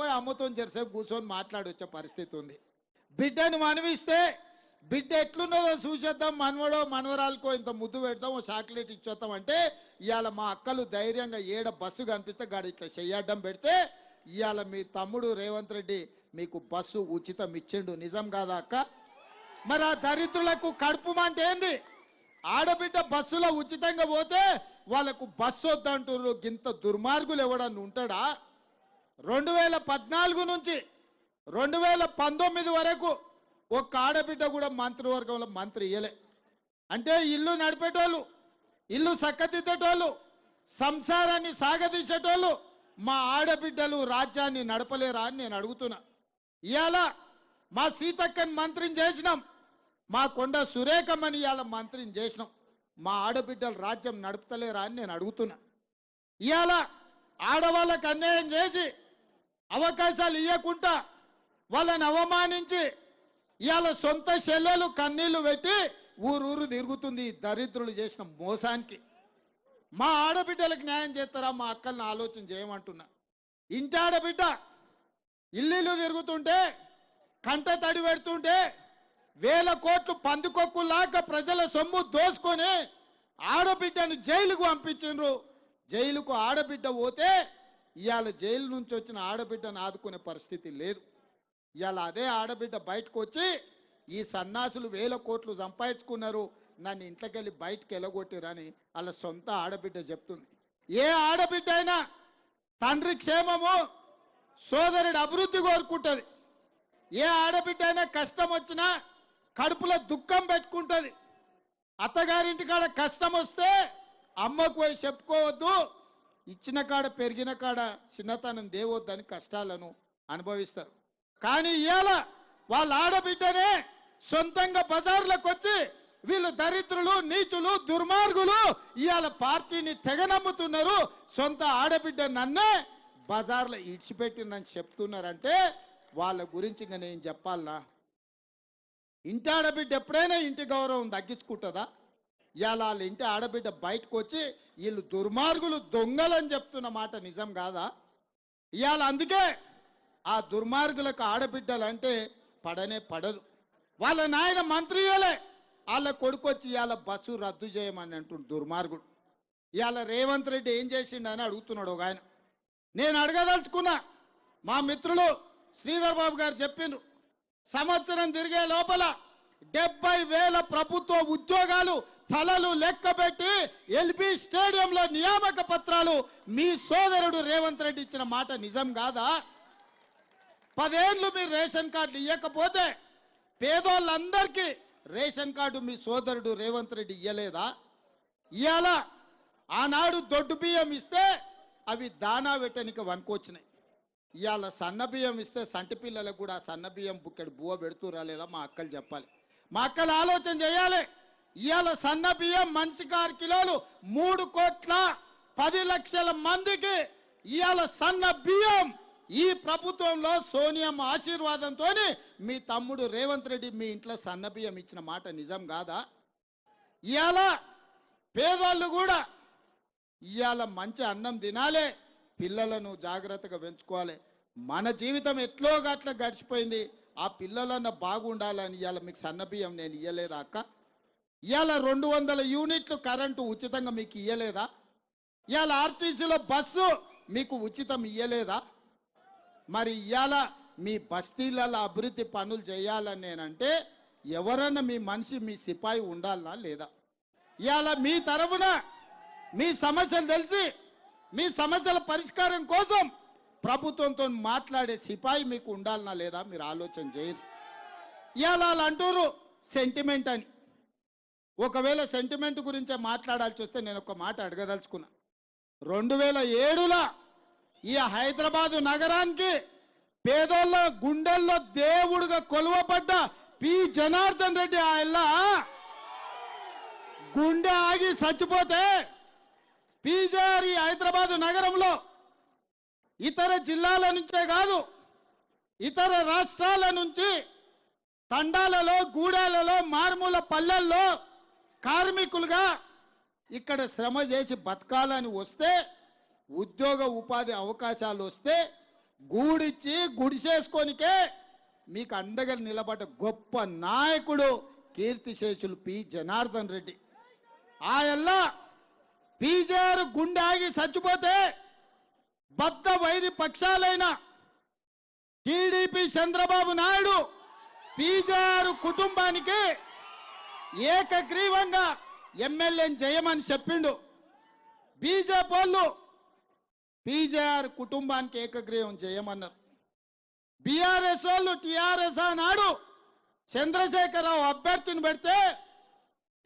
పోయి అమ్మతో జరసేపు కూర్చొని మాట్లాడొచ్చే పరిస్థితి ఉంది. బిడ్డను మనవిస్తే బిడ్డ ఎట్లున్నదో చూసేద్దాం మనవడో మనవరాలకో ఇంత ముద్దు పెడతాం ఓ చాక్లెట్ ఇచ్చేద్దాం అంటే ఇవాళ మా అక్కలు ధైర్యంగా ఏడ బస్సు కనిపిస్తే గాడి ఇట్లా చెయ్యడ్డం పెడితే ఇవాళ మీ తమ్ముడు రేవంత్ రెడ్డి మీకు బస్సు ఉచితం ఇచ్చిండు. నిజం కాదా అక్క? మరి ఆ దరిద్రులకు కడుపు అంటే ఏంది? ఆడబిడ్డ బస్సులో ఉచితంగా పోతే వాళ్ళకు బస్సు వద్దంటున్నారు గింత దుర్మార్గులు ఎవడన్నా ఉంటాడా? రెండు వేల పద్నాలుగు నుంచి రెండు వేల పంతొమ్మిది వరకు ఒక్క ఆడబిడ్డ కూడా మంత్రివర్గంలో మంత్రి ఇయ్యలే. అంటే ఇల్లు నడిపేటోళ్ళు ఇల్లు చక్కదిద్దేటోళ్ళు సంసారాన్ని సాగదీసేటోళ్ళు మా ఆడబిడ్డలు రాజ్యాన్ని నడపలేరా అని నేను అడుగుతున్నా. ఇవాళ మా సీతక్కని మంత్రిని చేసినాం మా కొండ సురేఖమ్మని ఇవాళ మంత్రిని చేసినాం. మా ఆడబిడ్డలు రాజ్యం నడుపుతలేరా అని నేను అడుగుతున్నా. ఇవాళ ఆడవాళ్ళకు అన్యాయం చేసి అవకాశాలు ఇవ్వకుండా వాళ్ళని అవమానించి ఇవాళ సొంత చెల్లెలు కన్నీళ్ళు పెట్టి ఊరూరు తిరుగుతుంది దరిద్రులు చేసిన మోసానికి. మా ఆడబిడ్డలకు న్యాయం చేస్తారా? మా అక్కల్ని ఆలోచన చేయమంటున్నా. ఇంటి ఆడబిడ్డ ఇల్లు తిరుగుతుంటే కంట తడి పెడుతుంటే వేల కోట్లు పందుకొక్కులాగా ప్రజల సొమ్ము దోసుకొని ఆడబిడ్డను జైలుకు పంపించిండ్రు. జైలుకు ఆడబిడ్డ పోతే ఇవాళ జైలు నుంచి వచ్చిన ఆడబిడ్డను ఆదుకునే పరిస్థితి లేదు. ఇవాళ అదే ఆడబిడ్డ బయటకు వచ్చి ఈ సన్నాసులు వేల కోట్లు సంపాదించుకున్నారు నన్ను ఇంట్లోకెళ్ళి బయటకు వెళ్ళగొట్టిరని వాళ్ళ సొంత ఆడబిడ్డ చెప్తుంది. ఏ ఆడబిడ్డ అయినా తండ్రి క్షేమము సోదరుడి అభివృద్ధి కోరుకుంటుంది. ఏ ఆడబిడ్డ అయినా కష్టం వచ్చినా కడుపులో దుఃఖం పెట్టుకుంటుంది. అత్తగారింటి కాడ కష్టం వస్తే అమ్మకు పోయి చెప్పుకోవద్దు. ఇచ్చిన కాడ పెరిగిన కాడ చిన్నతనం దేవొద్దని కష్టాలను అనుభవిస్తారు. కానీ ఇవాళ వాళ్ళ ఆడబిడ్డనే సొంతంగా బజార్లకు వచ్చి వీళ్ళు దరిద్రులు నీచులు దుర్మార్గులు ఇవాళ పార్టీని తెగనమ్ముతున్నారు. సొంత ఆడబిడ్డ నన్నే బజార్లో ఇడిచిపెట్టినని చెప్తున్నారంటే వాళ్ళ గురించి ఇంకా నేను చెప్పాలనా? ఇంటి ఆడబిడ్డ ఎప్పుడైనా ఇంటి గౌరవం తగ్గించుకుంటుందా? ఇవాళ వాళ్ళ ఇంటి ఆడబిడ్డ బయటకు వచ్చి వీళ్ళు దుర్మార్గులు దొంగలని చెప్తున్న మాట నిజం కాదా? ఇవాళ అందుకే ఆ దుర్మార్గులకు ఆడబిడ్డలంటే పడనే పడదు. వాళ్ళ నాయన మంత్రియోలే. వాళ్ళ కొడుకు వచ్చి ఇవాళ బస్సు రద్దు చేయమని అంటుండు దుర్మార్గుడు. ఇవాళ రేవంత్ రెడ్డి ఏం చేసిండని అడుగుతున్నాడు ఒక ఆయన. నేను అడగదలుచుకున్నా మా మిత్రులు శ్రీధర్ బాబు గారు చెప్పిండ్రు సంవత్సరం తిరిగే లోపల డెబ్బై వేల ప్రభుత్వ ఉద్యోగాలు ఫలలు లెక్కబెట్టి ఎల్బీ స్టేడియంలో నియామక పత్రాలు మీ సోదరుడు రేవంత్ రెడ్డి ఇచ్చిన మాట నిజం కాదా? పదేళ్ళు మీరు రేషన్ కార్డులు ఇవ్వకపోతే పేదోళ్ళందరికీ రేషన్ కార్డు మీ సోదరుడు రేవంత్ రెడ్డి ఇయ్యలేదా? ఇయ్యాలా. ఆనాడు దొడ్డు బియ్యం ఇస్తే అవి దానా వెట్టనికి వనుకొచ్చినాయి ఇవాళ సన్న బియ్యం ఇస్తే సంటి పిల్లలకు కూడా సన్న బియ్యం బుక్కెడు బువ్వ పెడుతురా లేదా మా అక్కలు చెప్పాలి. మా అక్కలు ఆలోచన చేయాలి. ఇవాళ సన్న బియ్యం మనిషికి ఆరు కిలోలు మూడు కోట్ల పది లక్షల మందికి ఇవాళ సన్న బియ్యం ఈ ప్రభుత్వంలో సోనియం ఆశీర్వాదంతో మీ తమ్ముడు రేవంత్ రెడ్డి మీ ఇంట్లో సన్న బియ్యం ఇచ్చిన మాట నిజం కాదా? ఇవాళ పేదోళ్ళు కూడా ఇవాళ మంచి అన్నం తినాలి పిల్లలను జాగ్రత్తగా పెంచుకోవాలి. మన జీవితం ఎట్లో గట్ల గడిచిపోయింది? ఆ పిల్లలన్న బాగుండాలని ఇవాళ మీకు సన్నబియ్యం నేను ఇయ్యలేదా అక్క? ఇవాళ రెండు వందల యూనిట్లు కరెంటు ఉచితంగా మీకు ఇయ్యలేదా? ఇవాళ ఆర్టీసీలో బస్సు మీకు ఉచితం ఇయ్యలేదా? మరి ఇవాళ మీ బస్తీలలో అభివృద్ధి పనులు చేయాలని నేనంటే ఎవరన్నా మీ మనిషి మీ సిపాయి ఉండాలా లేదా? ఇవాళ మీ తరఫున మీ సమస్యలు తెలిసి మీ సమస్యల పరిష్కారం కోసం ప్రభుత్వంతో మాట్లాడే సిపాయి మీకు ఉండాలనా లేదా మీరు ఆలోచన చేయరు ఇవాళ వాళ్ళు అంటారు సెంటిమెంట్ అని. ఒకవేళ సెంటిమెంట్ గురించే మాట్లాడాల్సి వస్తే నేను ఒక మాట అడగదలుచుకున్నా. రెండు వేల ఏడులో ఈ హైదరాబాదు నగరానికి పేదోళ్ళ గుండెల్లో దేవుడుగా కొలువబడ్డ పి. జనార్దన్ రెడ్డి ఆయన గుండె ఆగి చచ్చిపోతే పీజేఆర్ ఈ హైదరాబాదు నగరంలో ఇతర జిల్లాల నుంచే కాదు ఇతర రాష్ట్రాల నుంచి తండాలలో గూడాలలో మారుమూల పల్లెల్లో కార్మికులుగా ఇక్కడ శ్రమ చేసి బతకాలని వస్తే ఉద్యోగ ఉపాధి అవకాశాలు వస్తే గూడిచ్చి గుడిసేసుకొనికే మీకు అండగా నిలబడ్డ గొప్ప నాయకుడు కీర్తిశేషులు పి. జనార్దన్ రెడ్డి. ఆయల్లా పీజేఆర్ గుండె ఆగి చచ్చిపోతే బద్ద వైరి పక్షాలైన టీడీపీ చంద్రబాబు నాయుడు పీజేఆర్ కుటుంబానికి ఏకగ్రీవంగా ఎమ్మెల్యేని చేయమని చెప్పిండు. బీజేపీ వాళ్ళు బీజేఆర్ కుటుంబానికి ఏకగ్రీవం చేయమన్నారు. బీఆర్ఎస్ వాళ్ళు టిఆర్ఎస్ అన్నాడు. చంద్రశేఖరరావు అభ్యర్థిని పెడితే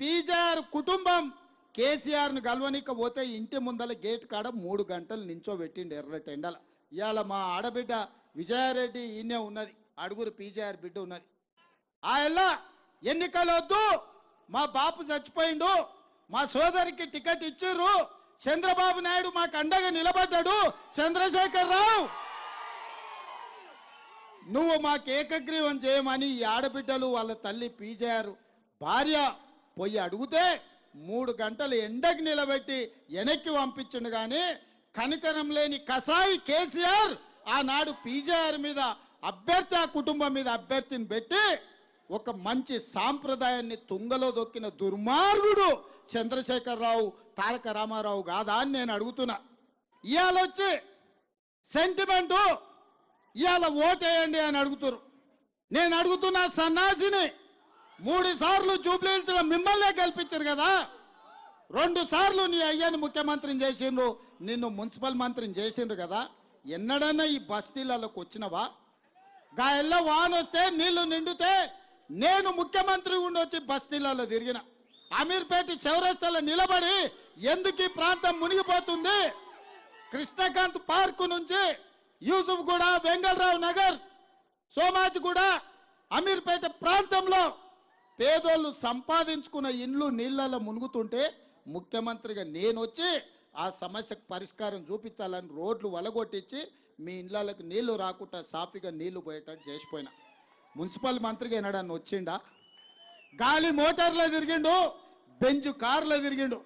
పీజేఆర్ కుటుంబం కేసీఆర్ను గెలవనికపోతే ఇంటి ముందల గేట్ కాడ మూడు గంటలు నించోబెట్టిండు ఎర్రటి ఎండల ఇవాళ మా ఆడబిడ్డ విజయారెడ్డి ఈయనే ఉన్నది. అడుగురు పీజేఆర్ బిడ్డ ఉన్నది. ఆ ఎన్నికలు వద్దు మా బాపు చచ్చిపోయిండు మా సోదరికి టికెట్ ఇచ్చిర్రు చంద్రబాబు నాయుడు మాకు అండగా నిలబడ్డాడు చంద్రశేఖర్ రావు. నువ్వు మాకు ఏకగ్రీవం చేయమని ఈ ఆడబిడ్డలు వాళ్ళ తల్లి పీజారు. భార్య పోయి అడిగితే మూడు గంటలు ఎండకి నిలబెట్టి వెనక్కి పంపించిండు కానీ కనికరం లేని కసాయి కేసీఆర్ ఆనాడు పీజేఆర్ మీద అభ్యర్థి ఆ కుటుంబం మీద అభ్యర్థిని పెట్టి ఒక మంచి సాంప్రదాయాన్ని తుంగలో దొక్కిన దుర్మార్గుడు చంద్రశేఖరరావు తారక రామారావు కాదా అని నేను అడుగుతున్నా. ఇవాళ వచ్చి సెంటిమెంటు ఇవాళ ఓటేయండి అని అడుగుతున్నారు నేను అడుగుతున్నా సన్నాసిని మూడు సార్లు జూబ్లీహిల్స్ మిమ్మల్నే గెలిపించారు కదా. రెండు సార్లు నీ అయ్యాని ముఖ్యమంత్రిని చేసిండ్రు నిన్ను మున్సిపల్ మంత్రిని చేసిండ్రు కదా. ఎన్నడన్నా ఈ బస్తీలలోకి వచ్చినవా? గాయల్లో వానొస్తే వస్తే నీళ్ళు నిండితే నేను ముఖ్యమంత్రి ఉండి వచ్చి బస్తీలలో తిరిగిన. అమీర్పేట చౌరస్తాలో నిలబడి ఎందుకు ఈ ప్రాంతం మునిగిపోతుంది? కృష్ణకాంత్ పార్క్ నుంచి యూసుఫ్ కూడా వెంగళరావు నగర్ సోమాజ్ కూడా అమీర్పేట ప్రాంతంలో పేదోళ్ళు సంపాదించుకున్న ఇండ్లు నీళ్ళలో మునుగుతుంటే ముఖ్యమంత్రిగా నేను వచ్చి ఆ సమస్యకు పరిష్కారం చూపించాలని రోడ్లు వలగొట్టించి మీ ఇండ్లకు నీళ్ళు రాకుండా సాఫీగా నీళ్ళు పోయేటట్టు చేసిపోయినా. మున్సిపల్ మంత్రిగా ఎన్నడన్నా వచ్చిండా? గాలి మోటార్లో తిరిగిండు బెంజు కార్లో తిరిగిండు.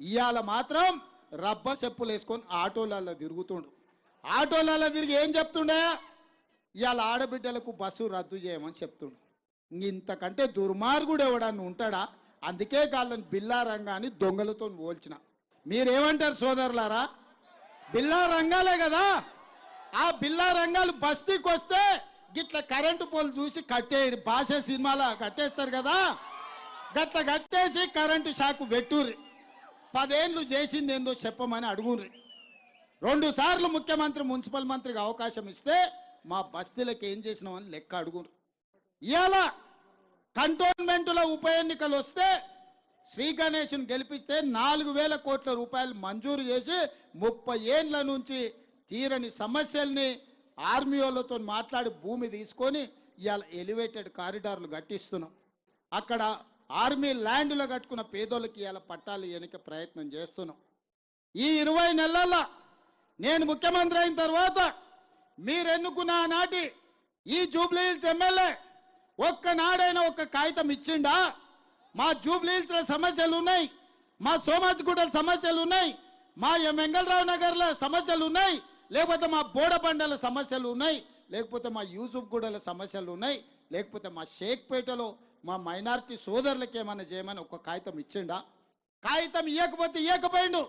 ఇవాళ మాత్రం రబ్బ చెప్పులు వేసుకొని ఆటోలలో తిరుగుతుండు. ఆటోలలో తిరిగి ఏం చెప్తుండే? ఇవాళ ఆడబిడ్డలకు బస్సు రద్దు చేయమని చెప్తుండు. ఇంతకంటే దుర్మార్గుడు ఎవడన్నా ఉంటాడా? అందుకే వాళ్ళని బిల్లా రంగాన్ని దొంగలతో పోల్చిన. మీరేమంటారు సోదరులారా? బిల్లా రంగాలే కదా. ఆ బిల్లా రంగాలు బస్తీకి వస్తే గిట్ల కరెంటు పోలు చూసి కట్టే భాష సినిమాలో కట్టేస్తారు కదా? గట్ల కట్టేసి కరెంటు షాకు పెట్టుర్రి. పదేళ్ళు చేసింది ఏందో చెప్పమని అడుగుర్రి. రెండు సార్లు ముఖ్యమంత్రి మున్సిపల్ మంత్రికి అవకాశం ఇస్తే మా బస్తీలకు ఏం చేసినామని లెక్క అడుగురు ఇవాళ కంటోన్మెంట్లో ఉప ఎన్నికలు వస్తే శ్రీ గణేష్ను గెలిపిస్తే నాలుగు వేల కోట్ల రూపాయలు మంజూరు చేసి ముప్పై ఏండ్ల నుంచి తీరని సమస్యల్ని ఆర్మీ వాళ్ళతో మాట్లాడి భూమి తీసుకొని ఇవాళ ఎలివేటెడ్ కారిడార్లు కట్టిస్తున్నాం. అక్కడ ఆర్మీ ల్యాండ్లో కట్టుకున్న పేదోళ్ళకి ఇవాళ పట్టాలు ఇవ్వడానికి ప్రయత్నం చేస్తున్నాం. ఈ ఇరవై నెలల్లో నేను ముఖ్యమంత్రి అయిన తర్వాత మీరెన్నుకున్న నాటి ఈ జూబ్లీహిల్స్ ఎమ్మెల్యే ఒక్కనాడైనా ఒక్క కాగితం ఇచ్చిండా? మా జూబ్లీహిల్స్లో సమస్యలు ఉన్నాయి మా సోమాజిగూడల సమస్యలు ఉన్నాయి మా వెంగళరావు నగర్లో సమస్యలు ఉన్నాయి లేకపోతే మా బోడబండల సమస్యలు ఉన్నాయి లేకపోతే మా యూసుఫ్ గూడల సమస్యలు ఉన్నాయి లేకపోతే మా షేక్పేటలో మా మైనారిటీ సోదరులకి ఏమైనా చేయమని ఒక కాగితం ఇచ్చిండా? కాగితం ఇవ్వకపోతే ఇవ్వకపోయిండు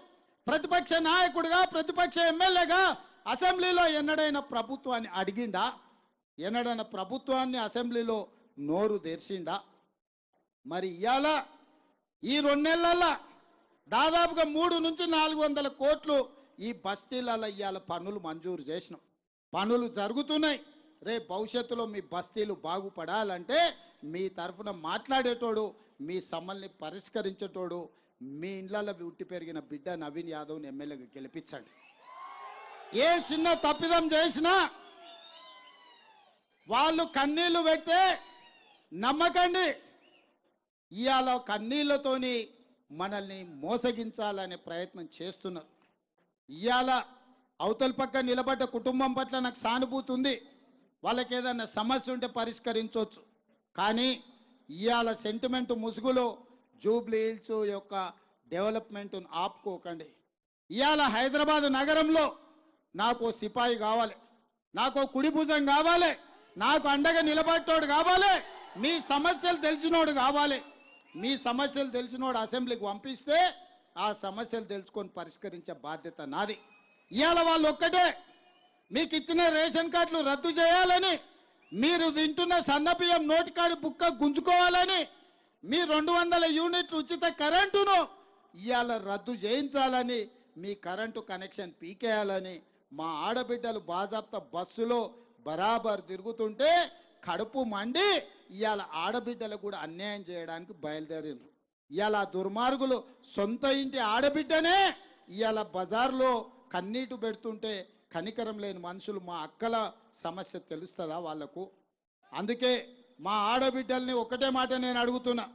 ప్రతిపక్ష నాయకుడిగా ప్రతిపక్ష ఎమ్మెల్యేగా అసెంబ్లీలో ఎన్నడైనా ప్రభుత్వాన్ని అడిగిండా? ఎన్నడైనా ప్రభుత్వాన్ని అసెంబ్లీలో నోరు తెరిచిండా? మరి ఇవాళ ఈ రెండు నెలల దాదాపుగా మూడు నుంచి నాలుగు వందల కోట్లు ఈ బస్తీలలో ఇవాళ పనులు మంజూరు చేసినాం. పనులు జరుగుతున్నాయి. రేపు భవిష్యత్తులో మీ బస్తీలు బాగుపడాలంటే మీ తరఫున మాట్లాడేటోడు మీ సమ్మల్ని పరిష్కరించేటోడు మీ ఇండ్లలో ఉట్టి పెరిగిన బిడ్డ నవీన్ యాదవ్ని ఎమ్మెల్యేగా గెలిపించండి. ఏ చిన్న తప్పిదం చేసినా వాళ్ళు కన్నీళ్ళు పెడితే నమ్మకండి. ఇవాళ కన్నీళ్ళతోని మనల్ని మోసగించాలనే ప్రయత్నం చేస్తున్నారు. ఇవాళ అవతల పక్క నిలబడ్డ కుటుంబం పట్ల నాకు సానుభూతి ఉంది. వాళ్ళకి ఏదైనా సమస్య ఉంటే పరిష్కరించవచ్చు. కానీ ఇవాళ సెంటిమెంట్ ముసుగులో జూబ్లీ హిల్స్ యొక్క డెవలప్మెంట్ను ఆపుకోకండి. ఇవాళ హైదరాబాదు నగరంలో నాకు ఓ సిపాయి కావాలి. నాకు ఓ కావాలి. నాకు అండగా నిలబడ్డోడు కావాలి. మీ సమస్యలు తెలిసినోడు కావాలి. మీ సమస్యలు తెలిసినోడు అసెంబ్లీకి పంపిస్తే ఆ సమస్యలు తెలుసుకొని పరిష్కరించే బాధ్యత నాది. ఇవాళ వాళ్ళు ఒక్కటే. మీకు ఇచ్చిన రేషన్ కార్డులు రద్దు చేయాలని మీరు తింటున్న సన్నబియ్యం నోటికాడి బుక్క గుంజుకోవాలని మీ రెండు వందల యూనిట్లు ఉచిత కరెంటును ఇవాళ రద్దు చేయించాలని మీ కరెంటు కనెక్షన్ పీకేయాలని మా ఆడబిడ్డలు బాజాప్త బస్సులో బరాబర్ తిరుగుతుంటే కడుపు మండి ఇవాళ ఆడబిడ్డలకు కూడా అన్యాయం చేయడానికి బయలుదేరిండ్రు ఇవాళ దుర్మార్గులు సొంత ఇంటి ఆడబిడ్డనే ఇవాళ బజార్లో కన్నీటు పెడుతుంటే కనికరం లేని మనుషులు మా అక్కల సమస్య తెలుస్తుందా వాళ్ళకు అందుకే మా ఆడబిడ్డల్ని ఒకటే మాట నేను అడుగుతున్నా.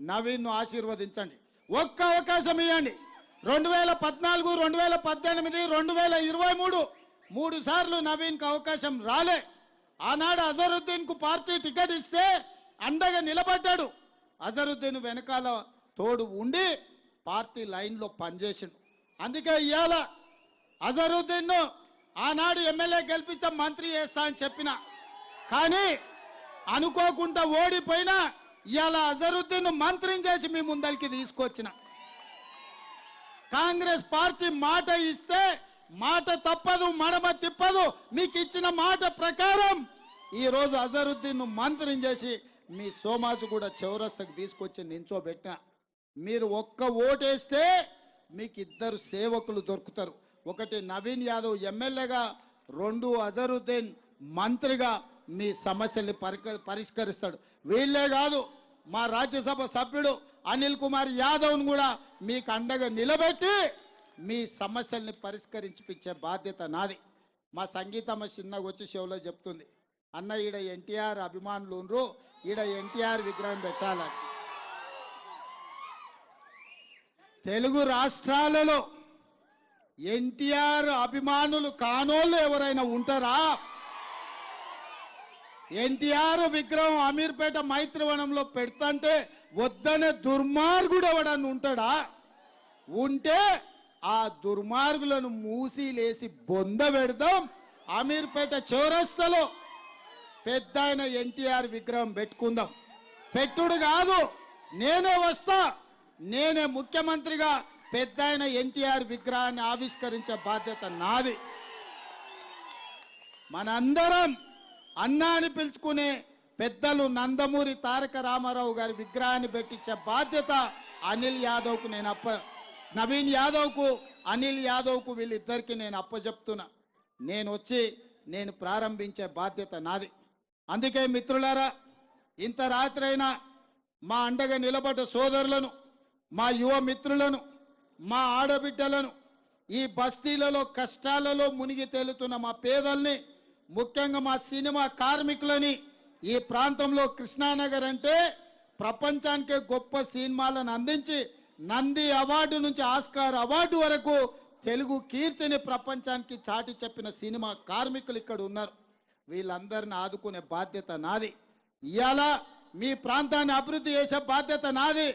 నవీన్ను ఆశీర్వదించండి. ఒక్క అవకాశం ఇవ్వండి రెండు వేల పద్నాలుగు రెండు వేల పద్దెనిమిది రెండు వేల ఇరవై మూడు మూడు సార్లు నవీన్కి అవకాశం రాలే. ఆనాడు అజరుద్దీన్కు పార్టీ టికెట్ ఇస్తే అండగా నిలబడ్డాడు. అజరుద్దీన్ వెనకాల తోడు ఉండి పార్టీ లైన్లో పనిచేసిండు. అందుకే ఇవాళ అజరుద్దీన్ ఆనాడు ఎమ్మెల్యే గెలిపిస్తే మంత్రి చేస్తా అని చెప్పిన. కానీ అనుకోకుండా ఓడిపోయినా ఇవాళ అజరుద్దీన్ మంత్రిని చేసి మీ ముందరికి తీసుకొచ్చిన. కాంగ్రెస్ పార్టీ మాట ఇస్తే మాట తప్పదు మడమ తిప్పదు మీకు ఇచ్చిన మాట ప్రకారం ఈరోజు అజరుద్దీన్ మంత్రిని చేసి మీ సోమాజు కూడా చౌరస్తకు తీసుకొచ్చి నించోబెట్టిన. మీరు ఒక్క ఓటేస్తే మీకు ఇద్దరు సేవకులు దొరుకుతారు. ఒకటి నవీన్ యాదవ్ ఎమ్మెల్యేగా రెండు అజరుద్దీన్ మంత్రిగా మీ సమస్యల్ని పరిష్కరిస్తాడు. వీళ్ళే కాదు మా రాజ్యసభ సభ్యుడు అనిల్ కుమార్ యాదవ్ను కూడా మీకు అండగా నిలబెట్టి మీ సమస్యల్ని పరిష్కరించిపించే బాధ్యత నాది. మా సంగీతమ్మ చిన్నగా వచ్చి షోలో చెప్తుంది. అన్న ఈడ ఎన్టీఆర్ అభిమానులు ఈడ ఎన్టీఆర్ విగ్రహం పెట్టాలని తెలుగు రాష్ట్రాలలో ఎన్టీఆర్ అభిమానులు కానోళ్ళు ఎవరైనా ఉంటారా? ఎన్టీఆర్ విగ్రహం అమీర్పేట మైత్రివనంలో పెడతంటే వద్దనే దుర్మార్గుడు ఎవడని ఉంటాడా? ఉంటే ఆ దుర్మార్గులను మూసిలేసి బొంద పెడదాం. అమీర్పేట చౌరస్తలో పెద్ద ఆయన ఎన్టీఆర్ విగ్రహం పెట్టుకుందాం. పెట్టుడు కాదు నేనే వస్తా. నేనే ముఖ్యమంత్రిగా పెద్ద ఆయన ఎన్టీఆర్ విగ్రహాన్ని ఆవిష్కరించే బాధ్యత నాది. మనందరం అన్నా అని పిలుచుకునే పెద్దలు నందమూరి తారక రామారావు గారి విగ్రహాన్ని పెట్టించే బాధ్యత అనిల్ యాదవ్కు నేను అప్ప నవీన్ యాదవ్కు అనిల్ యాదవ్కు వీళ్ళిద్దరికి నేను అప్పచెప్తున్నా నేను వచ్చి నేను ప్రారంభించే బాధ్యత నాది. అందుకే మిత్రులారా ఇంత రాత్రైనా మా అండగా నిలబడ్డ సోదరులను మా యువ మిత్రులను మా ఆడబిడ్డలను ఈ బస్తీలలో కష్టాలలో మునిగి తేలుతున్న మా పేదల్ని ముఖ్యంగా మా సినిమా కార్మికులని ఈ ప్రాంతంలో కృష్ణానగర్ అంటే ప్రపంచానికే గొప్ప సినిమాలను అందించి నంది అవార్డు నుంచి ఆస్కార్ అవార్డు వరకు తెలుగు కీర్తిని ప్రపంచానికి చాటి చెప్పిన సినిమా కార్మికులు ఇక్కడ ఉన్నారు. వీళ్ళందరిని ఆదుకునే బాధ్యత నాది. ఇవాళ మీ ప్రాంతాన్ని అభివృద్ధి చేసే బాధ్యత నాది.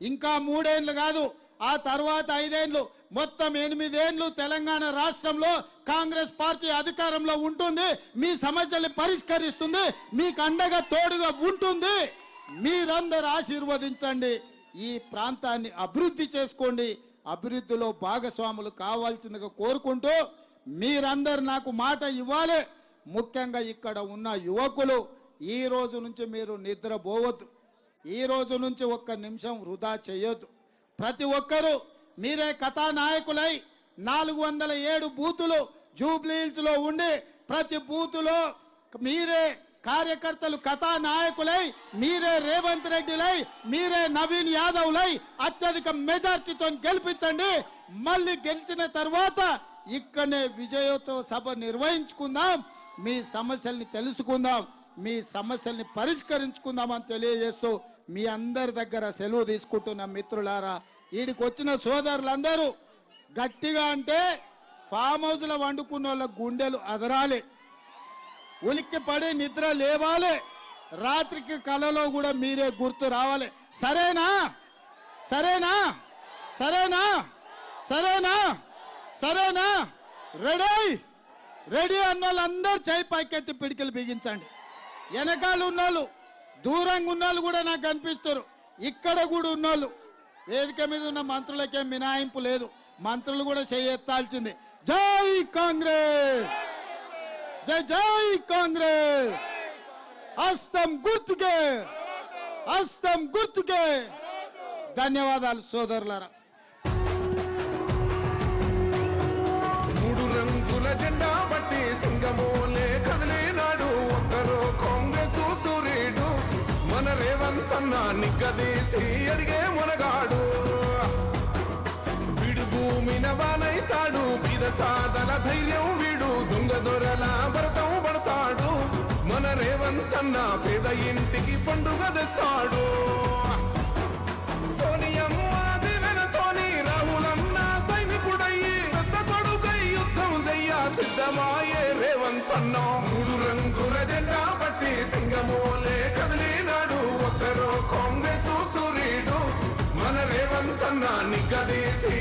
ఇంకా మూడేండ్లు కాదు ఆ తర్వాత ఐదేండ్లు మొత్తం ఎనిమిదేండ్లు తెలంగాణ రాష్ట్రంలో కాంగ్రెస్ పార్టీ అధికారంలో ఉంటుంది మీ సమస్యల్ని పరిష్కరిస్తుంది మీకు అండగా తోడుగా ఉంటుంది. మీరందరూ ఆశీర్వదించండి ఈ ప్రాంతాన్ని అభివృద్ధి చేసుకోండి. అభివృద్ధిలో భాగస్వాములు కావాల్సిందిగా కోరుకుంటూ మీరందరు నాకు మాట ఇవ్వాలి. ముఖ్యంగా ఇక్కడ ఉన్న యువకులు ఈ రోజు నుంచి మీరు నిద్రపోవద్దు. ఈ రోజు నుంచి ఒక్క నిమిషం వృధా చేయొద్దు. ప్రతి ఒక్కరూ మీరే కథానాయకులై నాలుగు వందల ఏడు బూతులు జూబ్లీహిల్స్లో ఉండి ప్రతి బూతులో మీరే కార్యకర్తలు కథానాయకులై మీరే రేవంత్ రెడ్డిలై మీరే నవీన్ యాదవ్లై అత్యధిక మెజార్టీతో గెలిపించండి. మళ్ళీ గెలిచిన తర్వాత ఇక్కడనే విజయోత్సవ సభ నిర్వహించుకుందాం. మీ సమస్యల్ని తెలుసుకుందాం మీ సమస్యల్ని పరిష్కరించుకుందామని తెలియజేస్తూ మీ అందరి దగ్గర సెలవు తీసుకుంటున్న మిత్రులారా వీడికి వచ్చిన సోదరులందరూ గట్టిగా అంటే ఫామ్ హౌస్లో వండుకున్న వాళ్ళ గుండెలు అదరాలి ఉలిక్కి పడి నిద్ర లేవాలి రాత్రికి కలలో కూడా మీరే గుర్తు రావాలి. సరేనా? సరేనా? సరేనా? సరేనా? సరేనా? రెడీ? రెడీ అన్న వాళ్ళందరూ చేయి పైకెత్తి పిడికిలు బిగించండి. వెనకాల ఉన్నోళ్ళు దూరంగా ఉన్నోళ్ళు కూడా నాకు కనిపిస్తారు. ఇక్కడ కూడా ఉన్నోళ్ళు. వేదిక మీద ఉన్న మంత్రులకేం మినాయింపు లేదు. మంత్రులు కూడా చేయెత్తాల్సింది జై కాంగ్రెస్! జై జై కాంగ్రెస్! హస్తం గుర్తుకే! హస్తం గుర్తుకే! ధన్యవాదాలు సోదరులారా. నా నిగ్గదీసి అడిగే మునగాడు. విడు భూమిన బానైతాడు బీద ధైర్యం వీడు దొంగ దొరల భరతం పడతాడు. మన రేవంతన్న పేద ఇంటికి పండుగ తెస్తాడు. సిద్ధమాయే రేవంతన్నో. మూడు రంగుల జెండా పట్టి సింగమో ఒక్కరో కాంగ్రెస్ సూర్యుడు మన రేవంత్ అన్న నిగ్గదీసి